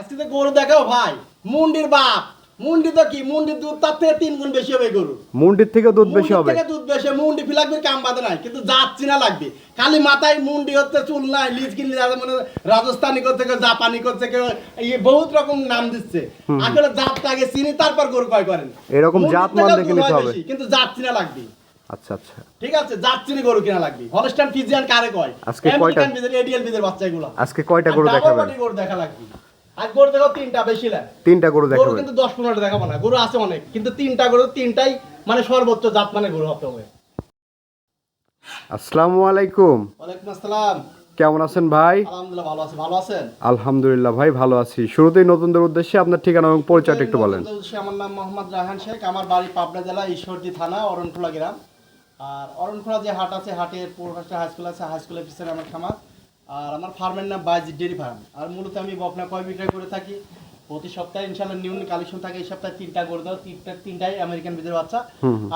আজকে তো গরু দেখাও ভাই মুন্ডির বাপ। মুন্ডি তো কি? মুন্ডির দুধ তার থেকে তিন গুণ বেশি হবে গরু মুন্ডির থেকে দুধ বেশি হবে? থেকে দুধ বেশি মুন্ডি ফিলাকবির কাম নাই কিন্তু জাত চিনা লাগবে। খালি মাথায় মুন্ডি হচ্ছে চুল নাই লিজ কিনলে যাতে মনে রাজস্থানি করছে কেউ জাপানি করছে কেউ ইয়ে বহুত রকম নাম দিচ্ছে। আসলে জাতটা আগে চিনি তারপর গরু কয় করেন। এরকম জাত মান দেখে নিতে হবে। কিন্তু জাত চিনা লাগবে। আচ্ছা আচ্ছা। ঠিক আছে জাত চিনি গরু কিনা লাগবে। হলস্টাইন ফিজিয়ান কারে কয়? আজকে কয়টা? এডিএল বাচ্চাগুলো। আজকে কয়টা গরু দেখাবেন গরু দেখা লাগবে। আর গরু দেখাও তিনটা বেশি লাগে। তিনটা গরু কিন্তু দশ পনেরোটা দেখাবো না গরু আছে অনেক কিন্তু তিনটা গরু তিনটাই মানে সর্বোচ্চ জাত মানে গরু হতে হবে। আসসালামু আলাইকুম। ওয়ালাইকুম আসসালাম। কেমন আছেন ভাই? আলহামদুলিল্লাহ ভালো আছি ভালো আছেন? আলহামদুলিল্লাহ ভাই ভালো আছি। শুরুতেই নতুনদের উদ্দেশ্যে আপনার ঠিকানা এবং পরিচয়টা একটু বলেন। আমার নাম মোহাম্মদ রাহান শেখ আমার বাড়ি পাবনা জেলা ঈশ্বরদী থানা অরণখোলা গ্রাম। আর অরণখোলা যে হাট আছে হাটের পূর্বাষ্ট হাই স্কুল আছে হাই স্কুলের পিছনে আমার খামার। আর আমার ফার্মের নাম বাইজি ডেরি ফার্ম। আর মূলত আমি বকনা কয় বিক্রয় করে থাকি? প্রতি সপ্তাহে ইনশাল্লাহ নিউ কালেকশন থাকে এই সপ্তাহে তিনটা করে দাও। তিনটা তিনটাই আমেরিকান বিজের বাচ্চা।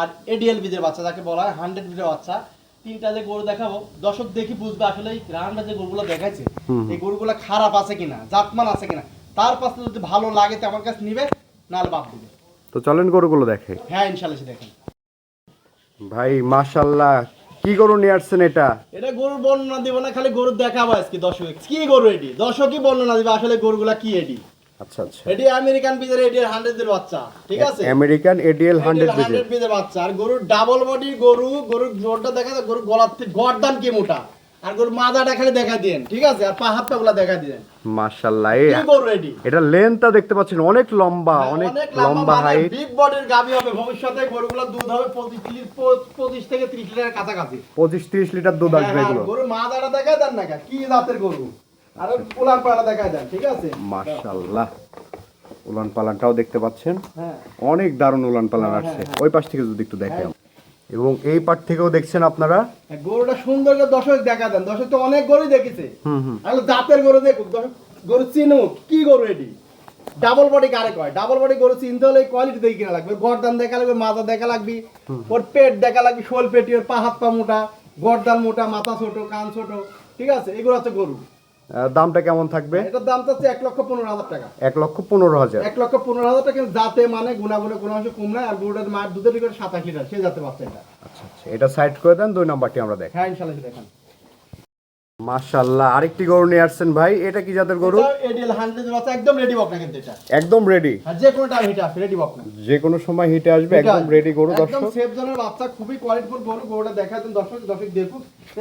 আর এডিএল বিজের বাচ্চা যাকে বলা হয় হান্ড্রেড বিজের বাচ্চা। তিনটা যে গরু দেখাবো দর্শক দেখি বুঝবে আসলে এই রান্না যে গরুগুলো দেখাইছে এই গরুগুলো খারাপ আছে কিনা জাতমান আছে কিনা। তার পাশে যদি ভালো লাগে তো আমার কাছে নিবে নাহলে বাদ দিবে। তো চলেন গরুগুলো দেখে হ্যাঁ ইনশাল্লাহ দেখেন। ভাই মাশাল্লাহ কি গরু নিয়ে আসছেন এটা? এটা গরুর বর্ণনা দিব না খালি গরু দেখাবো আজকে দর্শক। কি গরু এটি? দর্শকই বর্ণনা দিবে আসলে গরুগুলা কি এটি? আচ্ছা আচ্ছা। এটি আমেরিকান বিজের এটি হান্ড্রেডের বাচ্চা ঠিক আছে? American ADL hundred BJ hundred বিজের। বাচ্চা। আর গরুর ডাবল বডি গরু গরুর জোরটা দেখা যায় গরুর গলার থেকে গরদান কি মোটা? আর গরুর মাদাটা খালি দেখা দিয়েন ঠিক আছে? আর পা দেখা গরু এটি লেন্থটা দেখতে পাচ্ছেন অনেক লম্বা অনেক লম্বা হাইট বিগ বডির গাবি হবে। ভবিষ্যতে গরুগুলো দুধ হবে পঁচিশ পঁচিশ থেকে ত্রিশ লিটারের কাছাকাছি। পঁচিশ ত্রিশ লিটার দুধ আসবে হ্যাঁ, এগুলো। মা দাঁড়া দেন না কা? জাতের গরু? আর পোলার পাড়া দেখায় দেন ঠিক আছে? উলান পালানটাও দেখতে পাচ্ছেন। হ্যাঁ। অনেক দারুণ উলান পালান হ্যাঁ, আসছে। হ্যাঁ, ওই পাশ থেকে যদি একটু দেখেন। এবং এই পাট থেকেও দেখছেন আপনারা? গরুটা সুন্দর দর্শক দেখা দেন। দর্শক তো অনেক গরু দেখেছে। হুম হুম। তাহলে জাতের গরু দেখুক দর্শক গরু চিনুক কি গরু এটি? ডাবল বডি কারে কয়? ডাবল বডি গরু চিনতে হলে কোয়ালিটি দেখে কিনা লাগবে। গরদান দেখা লাগবে মাথা দেখা লাগবে। ওর পেট দেখা লাগবে শোল পেটি ওর পা হাত পা মোটা গরদান মোটা মাথা ছোট কান ছোট। ঠিক আছে? এগুলো হচ্ছে গরু। দামটা কেমন থাকবে? এটার দাম হচ্ছে এক লক্ষ পনেরো হাজার টাকা। এক লক্ষ পনেরো হাজার। এক লক্ষ পনেরো হাজার টাকা যাতে মানে গুণাগুণে কোনো অংশ কম নাই আর গরুটার মায়ের দুধের সাতাশ লিটার সে যাতে পারছে এটা। আচ্ছা আচ্ছা। এটা সাইড করে দেন দুই নাম্বারটি আমরা দেখ হ্যাঁ ইনশাল্লাহ দেখেন। মাশাল্লাহ আরেকটি গরু নিয়ে আসছেন ভাই এটা কি জাতের গরু? এডিএল হান্ড্রেড বাচ্চা একদম রেডি বক না কিন্তু এটা। একদম রেডি আর যে কোনো টাইম হিটে আসবে রেডি বক না যে কোনো সময় হিটে আসবে একদম রেডি গরু একদম সেফ জোনের বাচ্চা খুবই কোয়ালিটিফুল গরু গরুটা দেখাতেন দর্শক দর্শক দেখুন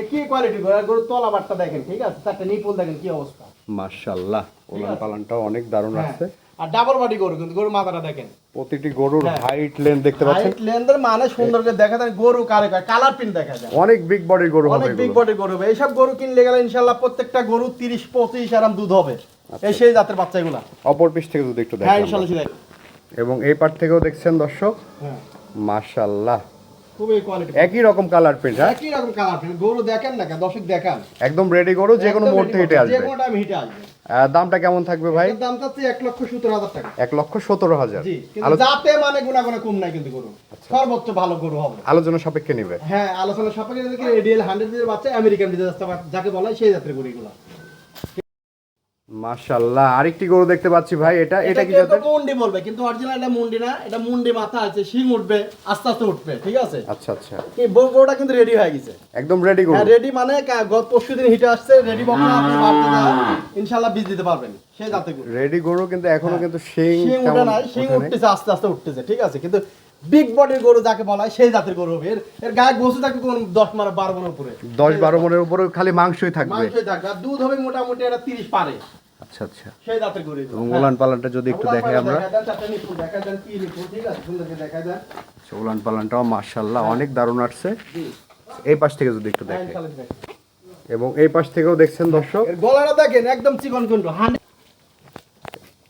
কি কোয়ালিটি গরু? গরু তলা বাটটা দেখেন ঠিক আছে? চারটা নিপুল দেখেন কি অবস্থা? পালানটাও অনেক দারুণ হ্যাঁ। আছে। আর ডাবল বডি গরু কিন্তু গরু মাথাটা দেখেন। প্রতিটি গরুর হ্যাঁ। হাইট লেন্থ দেখতে পাচ্ছেন? হাইট মানে সুন্দর করে দেখা যায় গরু কারে কয় কালার দেখা যায়। অনেক বিগ বডির গরু হবে অনেক বিগ গরু হবে। এইসব গরু কিনলে গেলে ইনশাল্লাহ প্রত্যেকটা গরু তিরিশ পঁচিশ আরাম দুধ হবে। এই সেই জাতের বাচ্চাগুলা। অপর পিস থেকে যদি একটু হ্যাঁ দেখেন ইনশাল্লাহ সেটাই এবং এই পাট থেকেও দেখছেন দর্শক? হ্যাঁ। মাশাল্লাহ খুবই কোয়ালিটি একই রকম কালার প্রিন্ট হ্যাঁ? একই রকম কালার প্রিন্ট গরু দেখেন না দর্শক দেখান। একদম রেডি গরু যে কোনো মুহূর্তে ready হিটে যে কোনো টাইম হিটে আসবে। দামটা কেমন থাকবে ভাই? দাম চাচ্ছি এক লক্ষ সত্তর হাজার টাকা। এক লক্ষ সতেরো হাজার। যাতে মানে গুণাগুণে কম নাই কিন্তু গরু। সর্বোচ্চ ভালো গরু হবে। আলোচনা সাপেক্ষে নিবে। হ্যাঁ আলোচনা সাপেক্ষে হান্ড্রেড বাচ্চা আমেরিকান যাকে বলা হয় সেই জাতের গরুগুলো। মাশাল্লাহ আরেকটি গরু দেখতে পাচ্ছি ভাই এটা এটা কি জাতের? মুন্ডি বলবে কিন্তু অরিজিনাল এটা মুন্ডি না এটা মুন্ডি মাথা আছে শিং উঠবে আস্তে আস্তে উঠবে ঠিক আছে? আচ্ছা আচ্ছা। বউ- গরুটা কিন্তু রেডি হয়ে গেছে। একদম রেডি গরু। হ্যাঁ রেডি মানে গত পরশু দিন হিটে আসছে রেডি আপনি বাড়তে দেন ইনশাল্লাহ বীজ দিতে পারবেন সেই জাতের গরু। রেডি গরু কিন্তু এখনও কিন্তু শিং শিং উঠে নাই শিং উঠতেছে আস্তে আস্তে উঠতেছে ঠিক আছে? কিন্তু বিগ বডির গরু যাকে বলা হয় সেই জাতের গরু হবে। এর গায়ে গোসু থাকবে কোন দশ মারা বারো মনের উপরে। দশ বারো মনের উপরে খালি মাংসই থাকবে। মাংসই থাকবে। আর দুধ হবে মোটামুটি এটা তিরিশ পারে। আচ্ছা আচ্ছা। সেই জাতের গরু এবং হ্যাঁ। উলান পালানটা যদি একটু দেখাই আমরা। দেন। আচ্ছা, পালানটাও মাশাল্লাহ হ্যাঁ। অনেক দারুণ আসছে। এই পাশ থেকে যদি একটু হ্যাঁ, দেখেন। এবং এই পাশ থেকেও দেখছেন দর্শক। গলাটা দেখেন একদম চিকন হান্ড্রেড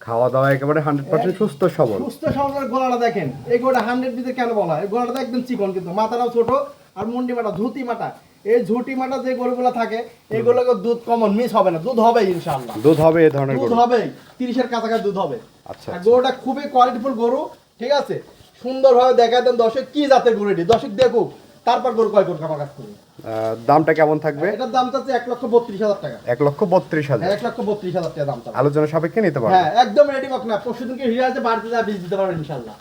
খাওয়া দাওয়া একেবারে হান্ড্রেড পার্সেন্ট সুস্থ সবল। সুস্থ সবলের গলাটা দেখেন এই গলাটা হান্ড্রেড বিতে কেন বলা হয়? গলাটা একদম চিকন কিন্তু মাথাটাও ছোট আর মুন্ডি মাটা ঝুটি মাটা। এই ঝুটি মাটা যে গরুগুলো থাকে এইগুলোকে দুধ কমন মিস হবে না। দুধ হবে ইনশাআল্লাহ। দুধ হবে এই ধরনের দুধ হবে তিরিশের কাছাকাছি দুধ হবে। আচ্ছা আচ্ছা। গরুটা খুবই কোয়ালিটিফুল গরু ঠিক আছে? সুন্দরভাবে দেখা দেন দর্শক কি জাতের গরু এটি? দর্শক দেখুক তারপর গরু কয় করবে আমার কাছ থেকে দামটা কেমন থাকবে? এটার দামটা হচ্ছে এক লক্ষ বত্রিশ হাজার টাকা। এক লক্ষ বত্রিশ হাজার। হ্যাঁ এক লক্ষ বত্রিশ হাজার টাকা দাম চাচ্ছে। আলোচনা সাপেক্ষে নিতে পারবেন হ্যাঁ একদম রেডি বক না। পরশু দিনকে হিরে আছে বাড়িতে যা বীজ দিতে পারবেন ইনশাল্লাহ।